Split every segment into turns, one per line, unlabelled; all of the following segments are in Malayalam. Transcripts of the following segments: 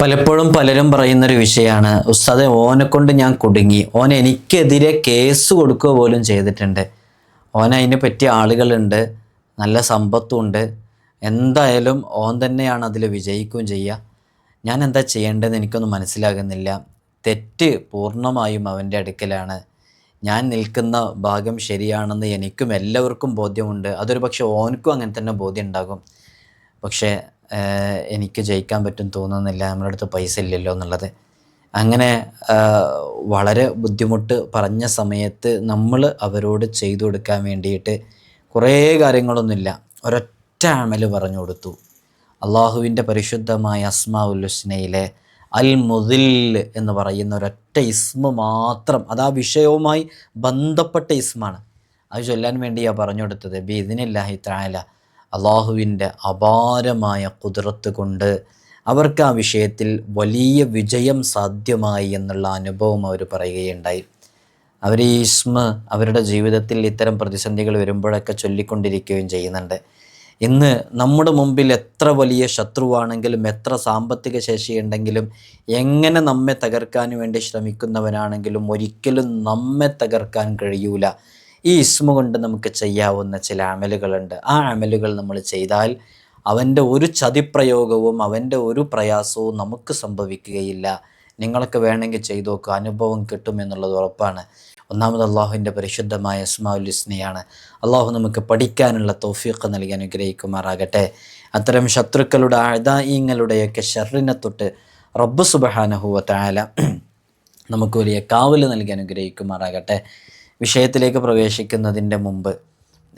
പലപ്പോഴും പലരും പറയുന്നൊരു വിഷയമാണ് ഉസ്താദെ കൊണ്ട് ഞാൻ കുടുങ്ങി. ഓൻ എനിക്കെതിരെ കേസ് കൊടുക്കുക പോലും ചെയ്തിട്ടുണ്ട്. ഓൻ അതിനെ പറ്റിയ ആളുകളുണ്ട് നല്ല സമ്പത്തും ഉണ്ട്. എന്തായാലും ഓൻ തന്നെയാണ് അതിൽ വിജയിക്കുകയും ചെയ്യുക. ഞാൻ എന്താ ചെയ്യേണ്ടതെന്ന് എനിക്കൊന്നും മനസ്സിലാകുന്നില്ല. തെറ്റ് പൂർണമായും അവന്റെ അടുക്കലാണ്. ഞാൻ നിൽക്കുന്ന ഭാഗം ശരിയാണെന്ന് എനിക്കും എല്ലാവർക്കും ബോധ്യമുണ്ട്. അതൊരു പക്ഷേ ഓനക്കും അങ്ങനെ തന്നെ ബോധ്യം ഉണ്ടാകും. പക്ഷേ എനിക്ക് ജയിക്കാൻ പറ്റും തോന്നുന്നില്ല നമ്മുടെ അടുത്ത് പൈസ ഇല്ലല്ലോ എന്നുള്ളത്. അങ്ങനെ വളരെ ബുദ്ധിമുട്ട് പറഞ്ഞ സമയത്ത് നമ്മൾ അവരോട് ചെയ്തു കൊടുക്കാൻ വേണ്ടിയിട്ട് കുറേ കാര്യങ്ങളൊന്നുമില്ല. ഒരൊറ്റ അമൽ പറഞ്ഞു കൊടുത്തു. അള്ളാഹുവിന്റെ പരിശുദ്ധമായ അസ്മാ ഉല്ലുസ്നയിലെ അൽ മുതിൽ എന്ന് പറയുന്ന ഒരൊറ്റ ഇസ്മ മാത്രം അത് ആ വിഷയവുമായി ബന്ധപ്പെട്ട ഇസ്മാണ്. അത് ചൊല്ലാൻ വേണ്ടിയാണ് പറഞ്ഞു കൊടുത്തത്. ബി ഇതിനില്ലാഹി അള്ളാഹുവിന്റെ അപാരമായ കുതിരത്ത് കൊണ്ട് അവർക്ക് ആ വിഷയത്തിൽ വലിയ വിജയം സാധ്യമായി എന്നുള്ള അനുഭവം അവർ പറയുകയുണ്ടായി. അവർ ഈ ഇസ്മ അവരുടെ ജീവിതത്തിൽ ഇത്തരം പ്രതിസന്ധികൾ വരുമ്പോഴൊക്കെ ചൊല്ലിക്കൊണ്ടിരിക്കുകയും ചെയ്യുന്നുണ്ട്. ഇന്ന് നമ്മുടെ മുമ്പിൽ എത്ര വലിയ ശത്രുവാണെങ്കിലും എത്ര സാമ്പത്തിക ശേഷിയുണ്ടെങ്കിലും എങ്ങനെ നമ്മെ തകർക്കാൻ വേണ്ടി ശ്രമിക്കുന്നവനാണെങ്കിലും ഒരിക്കലും നമ്മെ തകർക്കാൻ കഴിയൂല. ഈ ഇസ്മ കൊണ്ട് നമുക്ക് ചെയ്യാവുന്ന ചില അമലുകളുണ്ട്. ആ അമലുകൾ നമ്മൾ ചെയ്താൽ അവന്റെ ഒരു ചതിപ്രയോഗവും അവന്റെ ഒരു പ്രയാസവും നമുക്ക് സംഭവിക്കുകയില്ല. നിങ്ങൾക്ക് വേണമെങ്കിൽ ചെയ്തു നോക്കുക അനുഭവം കിട്ടും കിട്ടുമെന്നുള്ളത് ഉറപ്പാണ്. ഒന്നാമത് അള്ളാഹുവിന്റെ പരിശുദ്ധമായ അസ്മാഉൽ ഇസ്നയാണ് അള്ളാഹു നമുക്ക് പഠിക്കാനുള്ള തൗഫീഖ് നൽകി അനുഗ്രഹിക്കുമാറാകട്ടെ. അത്തരം ശത്രുക്കളുടെ അഴുതായിങ്ങളുടെയൊക്കെ ഷെറിനെ തൊട്ട് റബ്ബ് സുബഹാനഹുവ താല നമുക്ക് വലിയ കാവൽ നൽകി അനുഗ്രഹിക്കുമാറാകട്ടെ. വിഷയത്തിലേക്ക് പ്രവേശിക്കുന്നതിന്റെ മുമ്പ്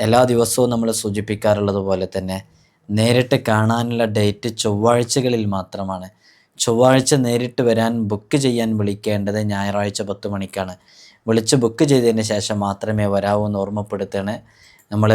എല്ലാ ദിവസവും നമ്മൾ സൂചിപ്പിക്കാറുള്ളത് പോലെ തന്നെ നേരിട്ട് കാണാനുള്ള ഡേറ്റ് ചൊവ്വാഴ്ചകളിൽ മാത്രമാണ്. ചൊവ്വാഴ്ച നേരിട്ട് വരാൻ ബുക്ക് ചെയ്യാൻ വിളിക്കേണ്ടത് ഞായറാഴ്ച പത്ത് മണിക്കാണ്. വിളിച്ച് ബുക്ക് ചെയ്തതിന് ശേഷം മാത്രമേ വരാവൂ എന്ന് ഓർമ്മപ്പെടുത്തുകയാണ്. നമ്മൾ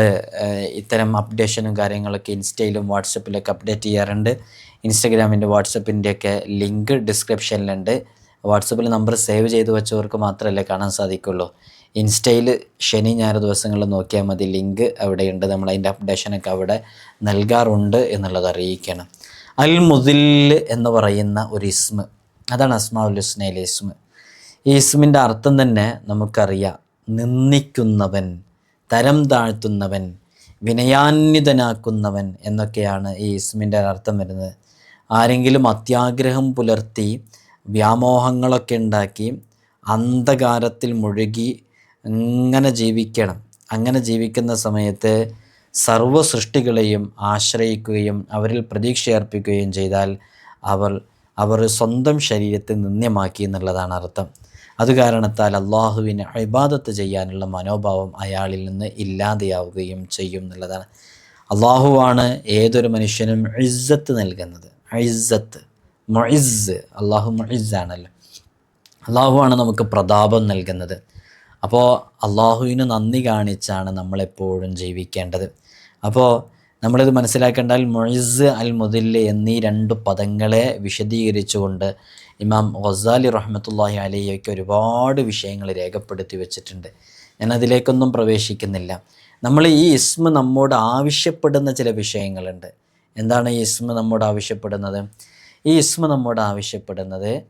ഇത്തരം അപ്ഡേഷനും കാര്യങ്ങളൊക്കെ ഇൻസ്റ്റയിലും വാട്സപ്പിലൊക്കെ അപ്ഡേറ്റ് ചെയ്യാറുണ്ട്. ഇൻസ്റ്റഗ്രാമിന്റെ വാട്സപ്പിന്റെയൊക്കെ ലിങ്ക് ഡിസ്ക്രിപ്ഷനിലുണ്ട്. വാട്സപ്പിൽ നമ്പർ സേവ് ചെയ്ത് വെച്ചവർക്ക് മാത്രമല്ലേ കാണാൻ സാധിക്കുള്ളൂ. ഇൻസ്റ്റയിൽ ശനി ഞായർ ദിവസങ്ങളിൽ നോക്കിയാൽ മതി. ലിങ്ക് അവിടെയുണ്ട്. നമ്മൾ അതിന്റെ അപ്ഡേഷനൊക്കെ അവിടെ നൽകാറുണ്ട് എന്നുള്ളത് അറിയിക്കണം. അൽ മുദിൽ എന്ന് പറയുന്ന ഒരു ഇസ്മ. അതാണ് അസ്മാഉൽ ഹുസ്നയിലെ ഇസ്മ. ഈ ഇസ്മിന്റെ അർത്ഥം തന്നെ നമുക്കറിയാം. നിന്ദിക്കുന്നവൻ തരം താഴ്ത്തുന്നവൻ വിനയാന്വിതനാക്കുന്നവൻ എന്നൊക്കെയാണ് ഈ ഇസ്മിന്റെ അർത്ഥം വരുന്നത്. ആരെങ്കിലും അത്യാഗ്രഹം പുലർത്തി വ്യാമോഹങ്ങളൊക്കെ ഉണ്ടാക്കി അന്ധകാരത്തിൽ മുഴുകി അങ്ങനെ ജീവിക്കണം. അങ്ങനെ ജീവിക്കുന്ന സമയത്ത് സർവ സൃഷ്ടികളെയും ആശ്രയിക്കുകയും അവരിൽ പ്രതീക്ഷ അർപ്പിക്കുകയും ചെയ്താൽ അവർ അവർ സ്വന്തം ശരീരത്തെ നിന്ദ്യമാക്കി എന്നുള്ളതാണ് അർത്ഥം. അത് കാരണത്താൽ അള്ളാഹുവിന് ഇബാദത്ത് ചെയ്യാനുള്ള മനോഭാവം അയാളിൽ നിന്ന് ഇല്ലാതെയാവുകയും ചെയ്യും എന്നുള്ളതാണ്. അള്ളാഹുവാണ് ഏതൊരു മനുഷ്യനും ഇസ്സത്ത് നൽകുന്നത്. ഇസ്സത്ത് മൊയിസ് അള്ളാഹു മൊയിസാണല്ലോ അള്ളാഹുവാണ് നമുക്ക് പ്രതാപം നൽകുന്നത്. അപ്പോൾ അള്ളാഹുവിന് നന്ദി കാണിച്ചാണ് നമ്മളെപ്പോഴും ജീവിക്കേണ്ടത്. അപ്പോൾ നമ്മളിത് മനസ്സിലാക്കേണ്ടാൽ മൊയ്സ് അൽ മുദിൽ എന്നീ രണ്ട് പദങ്ങളെ വിശദീകരിച്ചുകൊണ്ട് ഇമാം ഗസാലി റഹ്മത്തുല്ലാഹി അലിയൊക്കെ ഒരുപാട് വിഷയങ്ങൾ രേഖപ്പെടുത്തി വെച്ചിട്ടുണ്ട്. ഞാൻ അതിലേക്കൊന്നും പ്രവേശിക്കുന്നില്ല. നമ്മൾ ഈ ഇസ്മ നമ്മോട് ആവശ്യപ്പെടുന്ന ചില വിഷയങ്ങളുണ്ട്. എന്താണ് ഈ ഇസ്മ നമ്മോട് ആവശ്യപ്പെടുന്നത്? ഈ ഇസ്മ നമ്മോട് ആവശ്യപ്പെടുന്നത്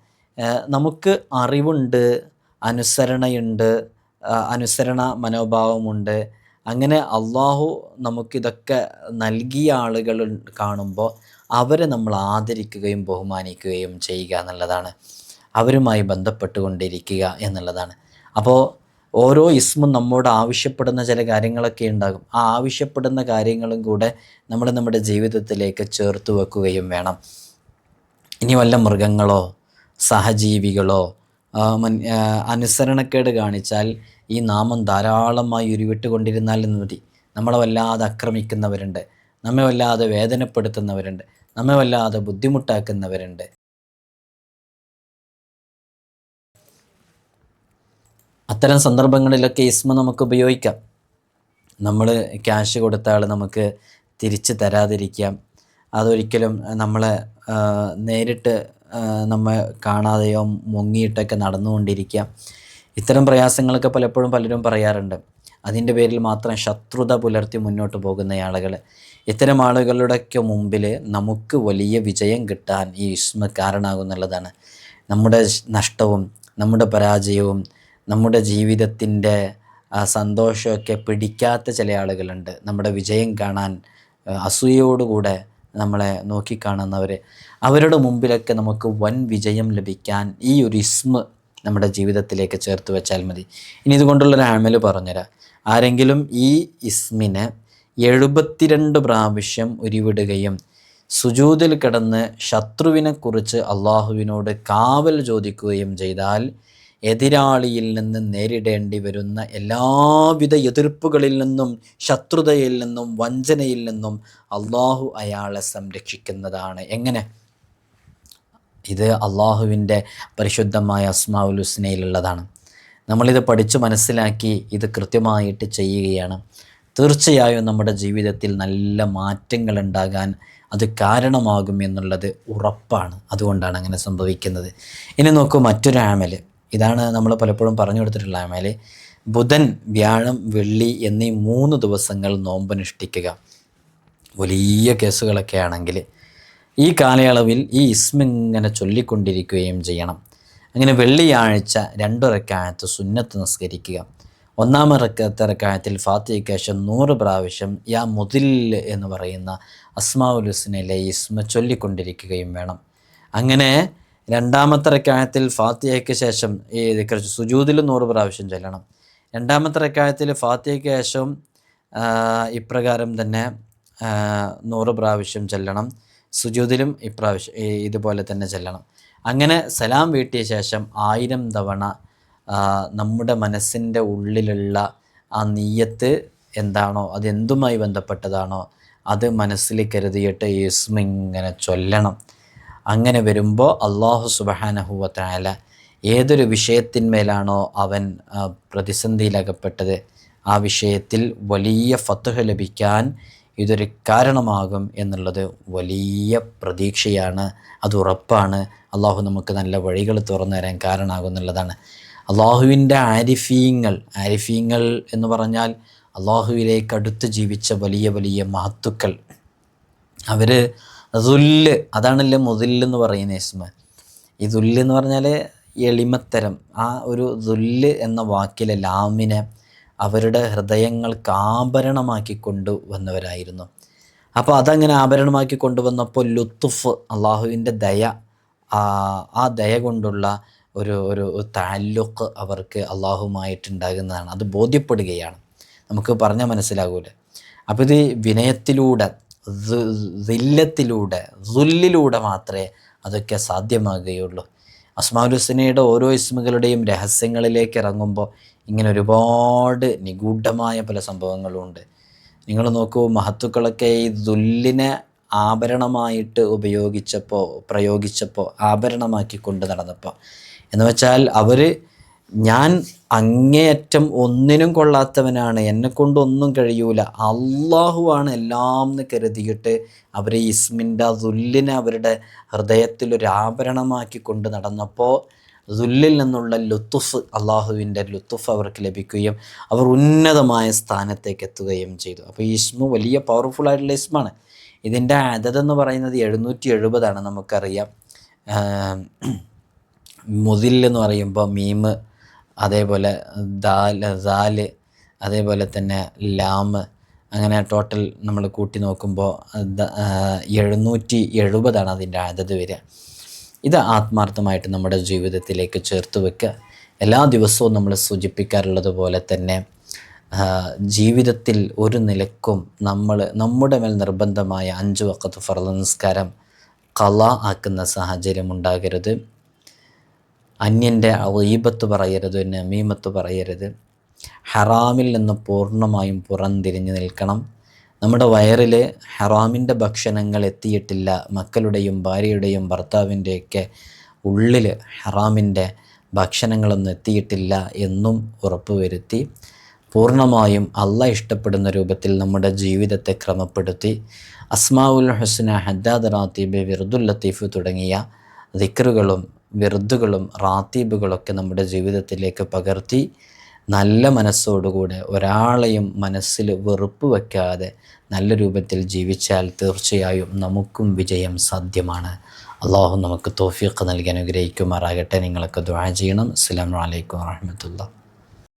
നമുക്ക് അറിവുണ്ട് അനുസരണയുണ്ട് അനുസരണ മനോഭാവമുണ്ട്. അങ്ങനെ അള്ളാഹു നമുക്കിതൊക്കെ നൽകിയ ആളുകൾ കാണുമ്പോൾ അവരെ നമ്മൾ ആദരിക്കുകയും ബഹുമാനിക്കുകയും ചെയ്യുക എന്നുള്ളതാണ്. അവരുമായി ബന്ധപ്പെട്ടുകൊണ്ടിരിക്കുക എന്നുള്ളതാണ്. അപ്പോൾ ഓരോ ഇസ്മും നമ്മോട് ആവശ്യപ്പെടുന്ന ചില കാര്യങ്ങളൊക്കെ ഉണ്ടാകും. ആ ആവശ്യപ്പെടുന്ന കാര്യങ്ങളും കൂടെ നമ്മൾ നമ്മുടെ ജീവിതത്തിലേക്ക് ചേർത്ത് വെക്കുകയും വേണം. ഇനി വല്ല മൃഗങ്ങളോ സഹജീവികളോ അനുസരണക്കേട് കാണിച്ചാൽ ഈ നാമം ധാരാളമായി ഉരുവിട്ടുകൊണ്ടിരുന്നാൽ എന്ന് മതി നമ്മളെ വല്ലാതെ ആക്രമിക്കുന്നവരുണ്ട് നമ്മെ വല്ലാതെ വേദനപ്പെടുത്തുന്നവരുണ്ട്. നമ്മെ വല്ലാതെ ബുദ്ധിമുട്ടാക്കുന്നവരുണ്ട്. അത്തരം സന്ദർഭങ്ങളിലൊക്കെ ഇസ്മ നമുക്ക് ഉപയോഗിക്കാം. നമ്മൾ ക്യാഷ് കൊടുത്ത ആൾ നമുക്ക് തിരിച്ച് തരാതിരിക്കാം. അതൊരിക്കലും നമ്മളെ നേരിട്ട് നമ്മെ കാണാതെയോ മുങ്ങിയിട്ടൊക്കെ നടന്നുകൊണ്ടിരിക്കുക ഇത്തരം പ്രയാസങ്ങളൊക്കെ പലപ്പോഴും പലരും പറയാറുണ്ട്. അതിന്റെ പേരിൽ മാത്രം ശത്രുത പുലർത്തി മുന്നോട്ട് പോകുന്ന ആളുകൾ ഇത്തരം ആളുകളുടെയൊക്കെ മുമ്പിൽ നമുക്ക് വലിയ വിജയം കിട്ടാൻ ഈ ഇസ്മ കാരണമാകുന്നുള്ളതാണ് നമ്മുടെ നഷ്ടവും നമ്മുടെ പരാജയവും നമ്മുടെ ജീവിതത്തിന്റെ സന്തോഷമൊക്കെ പിടിക്കാത്ത ചില ആളുകളുണ്ട്. നമ്മുടെ വിജയം കാണാൻ ആ, അസൂയയോടുകൂടെ നമ്മളെ നോക്കിക്കാണുന്നവർ അവരുടെ മുമ്പിലൊക്കെ നമുക്ക് വൻ വിജയം ലഭിക്കാൻ ഈ ഒരു ഇസ്മ നമ്മുടെ ജീവിതത്തിലേക്ക് ചേർത്ത് വെച്ചാൽ മതി. ഇനി ഇതുകൊണ്ടുള്ളൊരു ആമൽ പറഞ്ഞുതരാം. ആരെങ്കിലും ഈ ഇസ്മിനെ എഴുപത്തിരണ്ട് പ്രാവശ്യം ഉരുവിടുകയും സുജൂതിൽ കിടന്ന് ശത്രുവിനെക്കുറിച്ച് അള്ളാഹുവിനോട് കാവൽ ചോദിക്കുകയും ചെയ്താൽ എതിരാളിയിൽ നിന്ന് നേരിടേണ്ടി വരുന്ന എല്ലാവിധ എതിർപ്പുകളിൽ നിന്നും ശത്രുതയിൽ നിന്നും വഞ്ചനയിൽ നിന്നും അള്ളാഹു അയാളെ സംരക്ഷിക്കുന്നതാണ്. എങ്ങനെ? ഇത് അള്ളാഹുവിന്റെ പരിശുദ്ധമായ അസ്മാവുൽ ഹുസ്നയിലുള്ളതാണ്. നമ്മളിത് പഠിച്ചു മനസ്സിലാക്കി ഇത് കൃത്യമായിട്ട് ചെയ്യുകയാണ്. തീർച്ചയായും നമ്മുടെ ജീവിതത്തിൽ നല്ല മാറ്റങ്ങൾ ഉണ്ടാകാൻ അത് കാരണമാകും എന്നുള്ളത് ഉറപ്പാണ്. അതുകൊണ്ടാണ് അങ്ങനെ സംഭവിക്കുന്നത്. ഇനി നോക്കൂ മറ്റൊരു ആമൽ ഇതാണ് നമ്മൾ പലപ്പോഴും പറഞ്ഞു കൊടുത്തിട്ടുള്ള ആമൽ ബുധൻ വ്യാഴം വെള്ളി എന്നീ മൂന്ന് ദിവസങ്ങൾ നോമ്പനുഷ്ഠിക്കുക വലിയ കേസുകളൊക്കെ ആണെങ്കിൽ ഈ കാലയളവിൽ ഈ ഇസ്മിങ്ങനെ ചൊല്ലിക്കൊണ്ടിരിക്കുകയും ചെയ്യണം. അങ്ങനെ വെള്ളിയാഴ്ച രണ്ടുറക്കായത്ത് സുന്നത്ത് നിസ്കരിക്കുക. ഒന്നാമത്തെ ഇറക്കായത്തിൽ ഫാത്തിഹയ്ക്ക് ശേഷം നൂറ് പ്രാവശ്യം യാ മുതിൽ എന്ന് പറയുന്ന അസ്മാഉൽ ഹുസ്നയിലെ ഇസ്മ ചൊല്ലിക്കൊണ്ടിരിക്കുകയും വേണം. അങ്ങനെ രണ്ടാമത്തെ റക്കായത്തിൽ ഫാത്തിഹയ്ക്ക് ശേഷം ഈ സുജൂതിൽ നൂറ് പ്രാവശ്യം ചെല്ലണം. രണ്ടാമത്തെ റക്കായത്തിൽ ഫാത്തിഹയ്ക്ക് ശേഷം ഇപ്രകാരം തന്നെ നൂറ് പ്രാവശ്യം ചെല്ലണം. സുജൂതിലും ഇപ്രാവശ്യം ഇതുപോലെ തന്നെ ചെല്ലണം. അങ്ങനെ സലാം വീട്ടിയ ശേഷം ആയിരം തവണ നമ്മുടെ മനസ്സിന്റെ ഉള്ളിലുള്ള ആ നീയത്ത് എന്താണോ അതെന്തുമായി ബന്ധപ്പെട്ടതാണോ അത് മനസ്സിൽ കരുതിയിട്ട് യേസ്മിങ്ങനെ ചൊല്ലണം. അങ്ങനെ വരുമ്പോൾ അള്ളാഹു സുബഹാനഹുവത്തായാല ഏതൊരു വിഷയത്തിന്മേലാണോ അവൻ പ്രതിസന്ധിയിലകപ്പെട്ടത് ആ വിഷയത്തിൽ വലിയ ഫത്തുഹ ലഭിക്കാൻ ഇതൊരു കാരണമാകും എന്നുള്ളത് വലിയ പ്രതീക്ഷയാണ്. അത് ഉറപ്പാണ്. അള്ളാഹു നമുക്ക് നല്ല വഴികൾ തുറന്നു തരാൻ കാരണമാകും എന്നുള്ളതാണ്. അള്ളാഹുവിന്റെ ആരിഫീങ്ങൾ ആരിഫീങ്ങൾ എന്ന് പറഞ്ഞാൽ അള്ളാഹുവിലേക്ക് അടുത്ത് ജീവിച്ച വലിയ വലിയ മഹത്തുക്കൾ. അവർ ദുല്ല് അതാണല്ലോ മുതില്ലെന്ന് എന്ന് പറയുന്ന ഇസ്മ ഈ ദുല്ല് എന്ന് പറഞ്ഞാൽ എളിമത്തരം. ആ ഒരു ദുല്ല് എന്ന വാക്കിലെ ലാമിനെ അവരുടെ ഹൃദയങ്ങൾക്ക് ആഭരണമാക്കി കൊണ്ടുവന്നവരായിരുന്നു. അപ്പോൾ അതങ്ങനെ ആഭരണമാക്കി കൊണ്ടുവന്നപ്പോൾ ലുത്തുഫ് അള്ളാഹുവിന്റെ ദയ ആ ദയ കൊണ്ടുള്ള ഒരു ഒരു താല്ലുക്ക് അവർക്ക് അള്ളാഹുമായിട്ടുണ്ടാകുന്നതാണ്. അത് ബോധ്യപ്പെടുകയാണ്. നമുക്ക് പറഞ്ഞാൽ മനസ്സിലാകൂല. അപ്പോൾ ഇത് വിനയത്തിലൂടെ ദില്ലത്തിലൂടെ ദുല്ലിലൂടെ മാത്രമേ അതൊക്കെ സാധ്യമാകുകയുള്ളൂ. അസ്മാഉൽ ഹുസ്നയുടെ ഓരോ ഇസ്മുകളുടെയും രഹസ്യങ്ങളിലേക്ക് ഇറങ്ങുമ്പോൾ ഇങ്ങനെ ഒരുപാട് നിഗൂഢമായ പല സംഭവങ്ങളുമുണ്ട് നിങ്ങൾ നോക്കൂ മഹത്തുക്കളൊക്കെ ഈ ദുല്ലിനെ ആഭരണമായിട്ട് ഉപയോഗിച്ചപ്പോൾ പ്രയോഗിച്ചപ്പോൾ ആഭരണമാക്കി കൊണ്ട് നടന്നപ്പോൾ. എന്ന് വെച്ചാൽ അവർ ഞാൻ അങ്ങേയറ്റം ഒന്നിനും കൊള്ളാത്തവനാണ്. എന്നെ കൊണ്ടൊന്നും കഴിയൂല. അള്ളാഹുവാണ് എല്ലാം എന്ന് കരുതിയിട്ട് അവർ ഇസ്മിന്റെ ദുല്ലിനെ അവരുടെ ഹൃദയത്തിൽ ഒരു ആഭരണമാക്കി കൊണ്ട് നടന്നപ്പോൾ ദുല്ലിൽ നിന്നുള്ള ലുത്തുഫ് അള്ളാഹുവിന്റെ ലുത്തുഫ് അവർക്ക് ലഭിക്കുകയും അവർ ഉന്നതമായ സ്ഥാനത്തേക്ക് എത്തുകയും ചെയ്തു. അപ്പോൾ ഈ ഇസ്മു വലിയ പവർഫുൾ ആയിട്ടുള്ള ഇസ്മാണ്. ഇതിന്റെ അതതെന്ന് പറയുന്നത് എഴുന്നൂറ്റി എഴുപതാണ് നമുക്കറിയാം. മുതിൽ എന്ന് പറയുമ്പോൾ മീമ് അതേപോലെ ദാൽ ദാൽ അതേപോലെ തന്നെ ലാമ് അങ്ങനെ ടോട്ടൽ നമ്മൾ കൂട്ടി നോക്കുമ്പോൾ എഴുന്നൂറ്റി എഴുപതാണ് അതിന്റെ അതത് വരിക. ഇത് ആത്മാർത്ഥമായിട്ട് നമ്മുടെ ജീവിതത്തിലേക്ക് ചേർത്ത് വെക്കുക. എല്ലാ ദിവസവും നമ്മൾ സൂചിപ്പിക്കാറുള്ളത് പോലെ തന്നെ ജീവിതത്തിൽ ഒരു നിലക്കും നമ്മൾ നമ്മുടെ മേൽ നിർബന്ധമായ അഞ്ച് വക്കത്ത് ഫർദ നിസ്കാരം കല ആക്കുന്ന സാഹചര്യം ഉണ്ടാകരുത്. അന്യന്റെ ഈബത്ത് പറയരുത് നമീമത്ത് പറയരുത്. ഹറാമിൽ നിന്ന് പൂർണമായും പുറംതിരിഞ്ഞു നിൽക്കണം. നമ്മുടെ വയറിൽ ഹറാമിന്റെ ഭക്ഷണങ്ങൾ എത്തിയിട്ടില്ല. മക്കളുടെയും ഭാര്യയുടെയും ഭർത്താവിന്റെയൊക്കെ ഉള്ളിൽ ഹറാമിന്റെ ഭക്ഷണങ്ങളൊന്നും എത്തിയിട്ടില്ല എന്നും ഉറപ്പുവരുത്തി പൂർണമായും അല്ല ഇഷ്ടപ്പെടുന്ന രൂപത്തിൽ നമ്മുടെ ജീവിതത്തെ ക്രമപ്പെടുത്തി. അസ്മാവുൽ ഹുസ്ന ഹദ്ദാദ് റാത്തീബ് വിറുദുൽ ലത്തീഫ് തുടങ്ങിയ ദിക്റുകളും വിറുദുകളും റാത്തീബുകളൊക്കെ നമ്മുടെ ജീവിതത്തിലേക്ക് പകർത്തി നല്ല മനസ്സോടുകൂടെ ഒരാളെയും മനസ്സിൽ വെറുപ്പ് വയ്ക്കാതെ നല്ല രൂപത്തിൽ ജീവിച്ചാൽ തീർച്ചയായും നമുക്കും വിജയം സാധ്യമാണ്. അള്ളാഹു നമുക്ക് തോഫീഖ് നൽകി അനുഗ്രഹിക്കുമാറാകട്ടെ. നിങ്ങളൊക്കെ ദ്വാ ചെയ്യണം. അസ്സാം വലൈക്കും വാഹമത്തുള്ള